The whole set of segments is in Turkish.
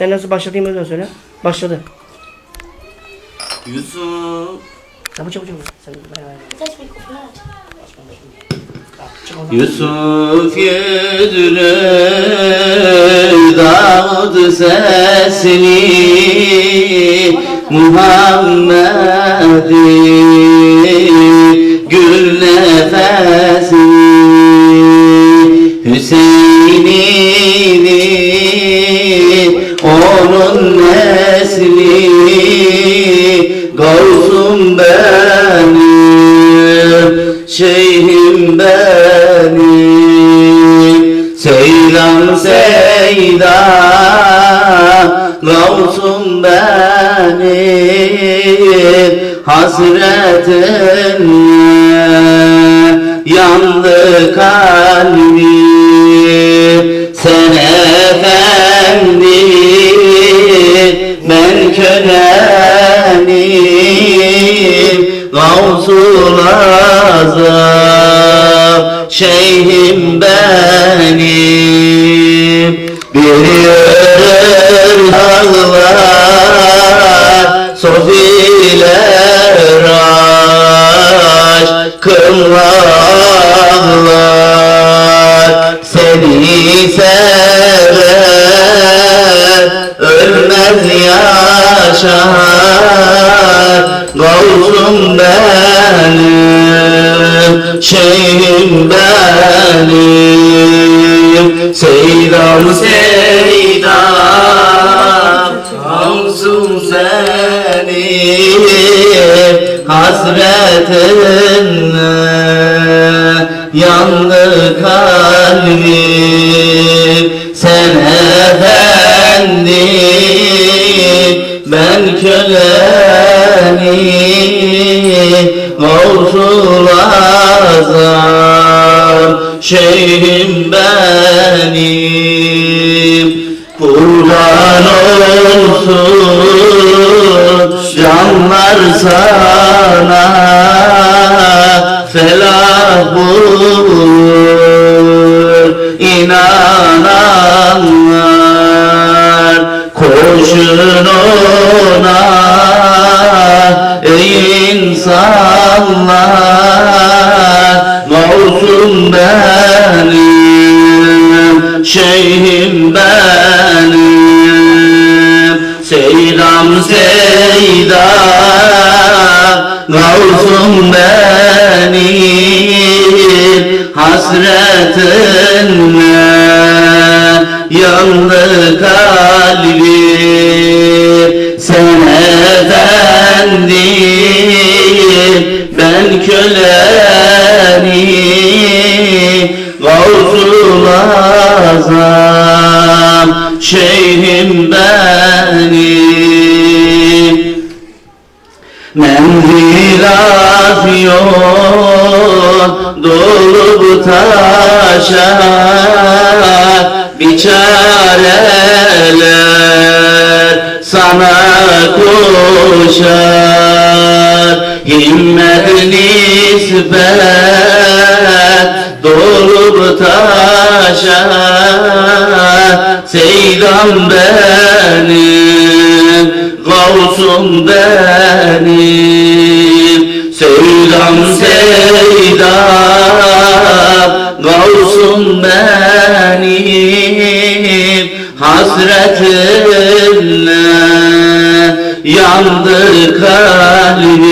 Sen nasıl başlatayım öyle söyle. Başladı. Yusuf Çabuk çabuk çabuk. Sen. Çık oradan. Yusuf yüzünü dağıdı sesini Muhammed'i gül nefesini Hüseyin'ini onun nesli Gavsum benim Şeyhim benim. Seylan seyda Gavsum benim. Hasretinle Yandı kalbim dağlar Sofiler aşkınlar Seni sever Ölmez yaşar. Gavsum benim Şeyhim benim. Seydam Seydam Gavsum senin Hasretinle Yandı kalbim Sen efendim Ben kölenim Gavsul Azam Şeyhim benim. Kurban olsun sana Felah bulur inananlar Koşun ona ey insanlar. Mavsum benim Şeyhim Gavsum benim Hasretinle Yandı kalbim afyon dolup taşar Biçareler sana koşar. Himmet nispet dolup taşar Seydam benim Gavsum benim Seydam Seydam Gavsum benim. Hasretinle yandı kalbim.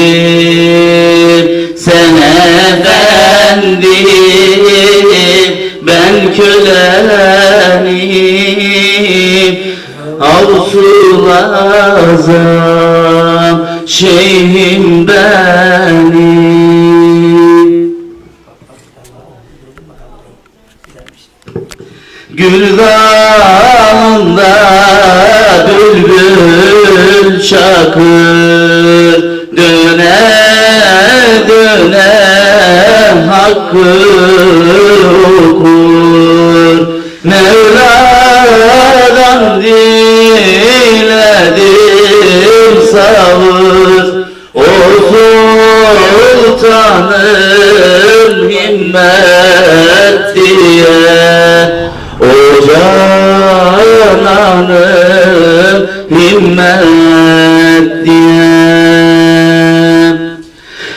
Sen efendim ben kölenim. Avsul Azam Şeyhim benim Gül dalında bülbül şakır Döne döne hakkı okur. Mevla'dan diledim sultanın himmet diye O cananın himmet diye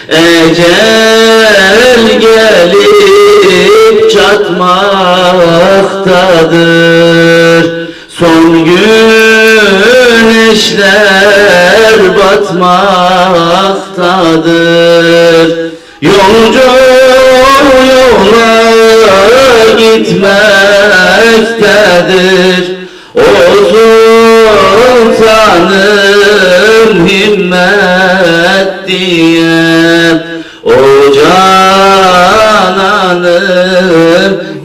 Ecel gelip çatmaktadır Son güneşler batmaktadır Yolcu yola gitmektedir O sultanım himmet diye O cananım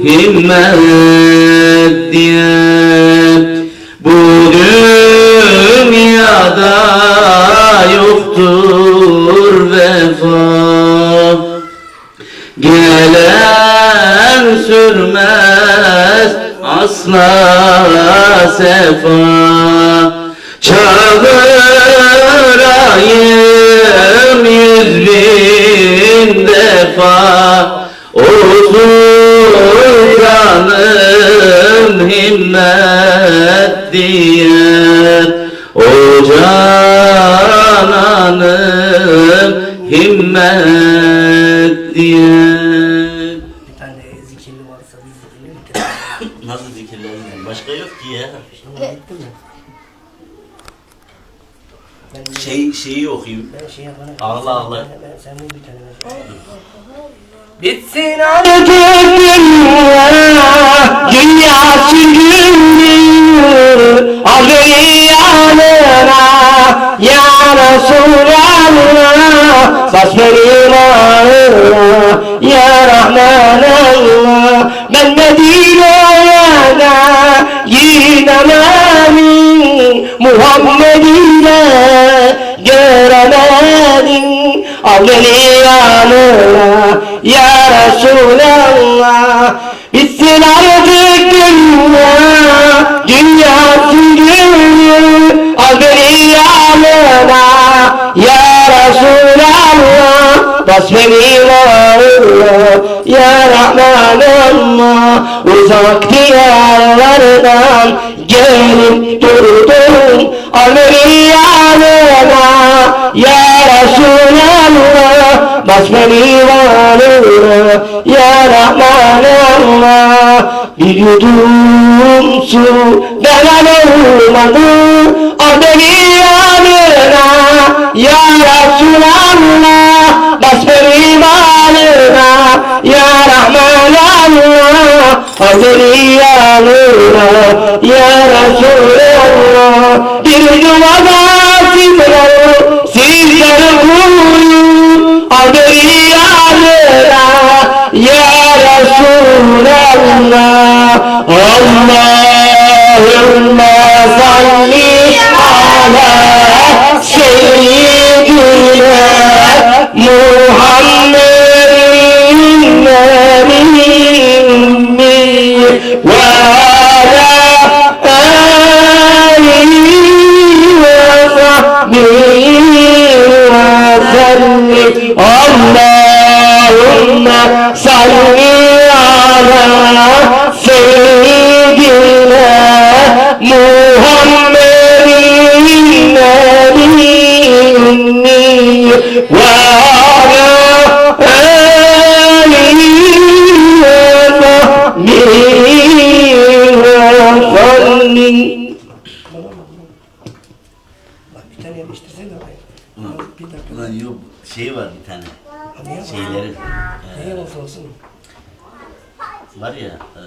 himmet sefa Çağırayım yüz bin defa O sultanım himmet diye O cananım himmet diye Bir tane bir zikirli bitirelim. Nasıl zikirlerim? Başka yok ki ya. Şimdi bitti mi? Ben, Şey şeyi okuyayım. ben şey yapana. Allah Allah. Ben, ben, sen bu bir tane ver. Bitsin artık dünya, dünya sürgünlüğü, Ağrı yanına, ya Resulallah, Bas beni bağrına, ya Rahman Muhammed ile göremedim, Al beni yanına, ya Resulallah. Bitsin artık dünya, dünya sürgünü Al beni yanına, ya Resulallah. Beni bağrına, ya Rahman Allah Uzak diyarlardan gelip durdum yanına, ya Resulallah Bas beni varına ya Rahman Allah Bir yudum su veren olmadı Al beni yanına ya Resulallah Bas beni varına ya Rahman Al beni yanına ya Resulallah Bir duvada sizler sizler koyun şey var bir tane. Var? Şeyleri. Neye olsa olsun. Var ya. E,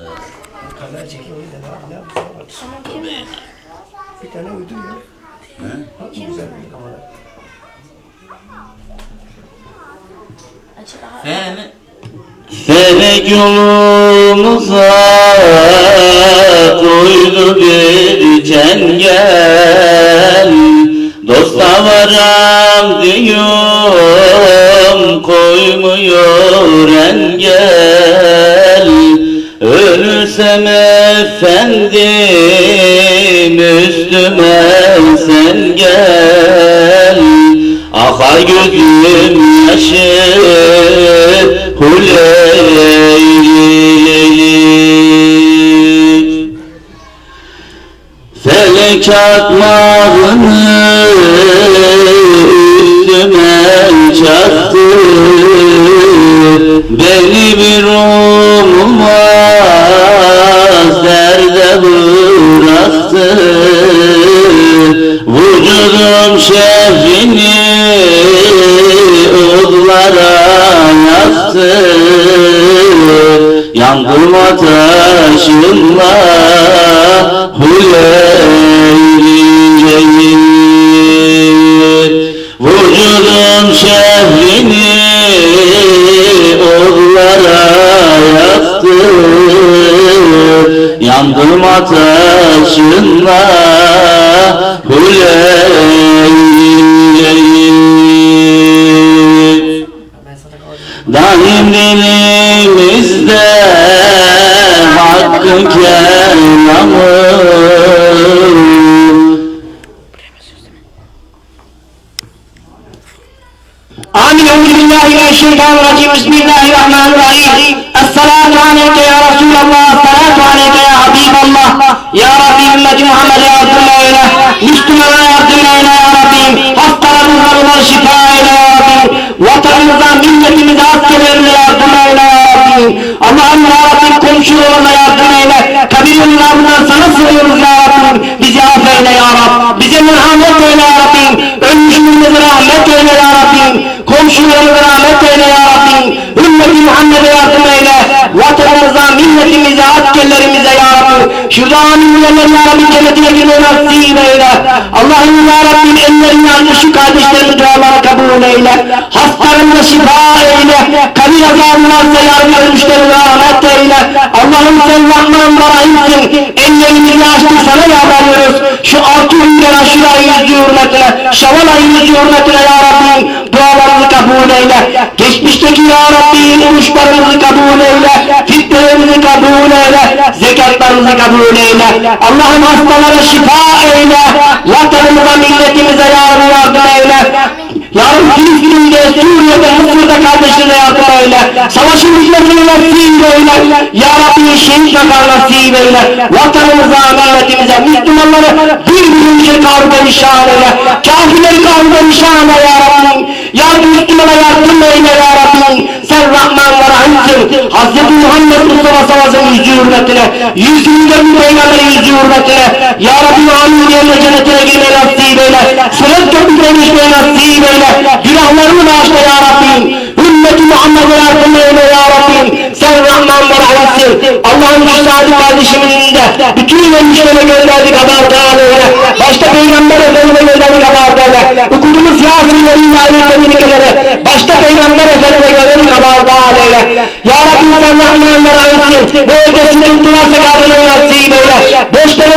Kamera çekiyor abi ne yapıyorsun? Bak. Bir tane uydu ya. he? Bak güzel bir kamera. Fene Felek yolumuza koydu bir çengel Dosta varam diyorum koymuyor engel. Ölürsem efendim üstüme sen gel. Akar gözüm yaşı Felek atma ateşinle Hüleyli'yi Vücudum şehrini odlara yaktı Yandım ateşinle Hüleyli'yi Amin. Euzubillahimineşşeytanirracim. Bismillahirrahmanirrahim. Esselatu aleyke ya Resulallah. Esselatu aleyke ya Habiballah. Ya Rabbi ümmeti Muhammed'e yardım eyle. Müslümanlara yardım eyle ya Rabbim. Hastalarımızdan şifa eyle ya Rabbim. Vatanımıza, milletimize, askerlerimize yardım eyle ya Rabbim. Allah'ım ya Rabbim komşularına yardım eyle. Kabir yollarından sana sığıyoruz ya Rabbim. Bizi affeyle ya Rabbim. Bize merhamet eyle ya Rabbim ölmüşümüze rahmet eyle ya Rabbim. Komşularımıza rahmet eyle ya Rabbim. Ümmeti Muhammed'e yardım eyle. Vatanımıza milletimize askerlerimize ya Rabbim. Şurada amin diyenler ya Rabbim cennetine girmeyi nasip eyle. Allah'ım ya Rabbim ellerini almış şu kardeşlerin dualarını kabul eyle. Hastalarına şifa eyle. Kabir azabı varsa yardım ölmüşlerine rahmet eyle. Allah'ım sen Rahman ve Rahim'sin. Ellerimizi açtık sana yalvarıyoruz şu altı aşırı yüzü hürmetine şaval ayı yüzü hürmetine ya Rabbim dualarımızı kabul eyle. Geçmişteki ya Rabbim oruçlarımızı kabul eyle. Fitnelerimizi kabul eyle. Zekatlarımızı kabul eyle. Allah'ım hastalara şifa eyle. Vatanımıza milletimize yardım yardım eyle. Yarın Filistin'de, Suriye'de, Mısır'da kardeşlere yardım eyle. Savaşın hizmetini nasip eyle. Ya Rabbi şehit eyle. Vatanımıza, milletimize, Müslümanları birbirimize kavru perişan eyle. Kafirleri kavru perişan eyle ya Rabbi. Ya Müslümana yardım eyle ya Rabbi. Sen Rahman ve Rahim'sin. Hz. Muhammed Mustafa Savaş'ın yüzü hürmetine, yüzünde peygamberin yüzü hürmetine. Ya Rabbi amin diyenle cennetine girmeyi nasip eyle. Sırat köprülerine geçmeyi nasip eyle. Günahlarımı bağışla ya Rabbim. Ümmeti Muhammed'e yardım eyle ya Rabbim. Rahim'sin. Allah'ın sadık kardeşimizin de bütün ölmüşlere gönderdik haberdar eyle. Başta Peygamber Efendimiz'e gönderdik haberdar eyle. Okuduğumuz Yasin'lerin ayetlerini kelere. Başta Peygamber Efendimiz'e gönderdik haberdar eyle. Ya Rabbim sen Rahman ve Rahim'sin. Bu ötesinde tutulursa kaldırmayı nasip eyle. Boşları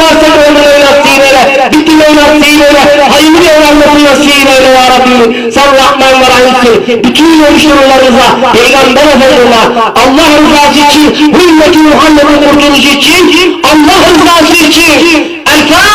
Rahim, sen Rahman ve Rahim'sin. Bütün görüşmelerinize, Peygamber Efendimiz'e, Allah rızası için, bu ümmeti Muhammed'in kurtuluşu için, Allah rızası için, erken